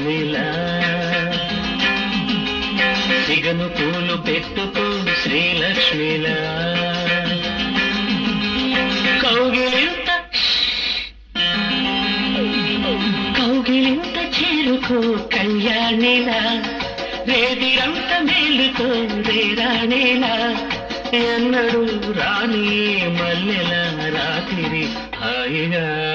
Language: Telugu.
శ్రీల. సిగను పూలు పెట్టుకో శ్రీలక్ష్మిల. కౌగిలింత కౌగిలింత చేరుకో కళ్యాణిలా. రేదిరంత మేలుకో రేరాణిలా. ఎన్నడూ రాణి మల్లెల రాత్రి హాయిగా.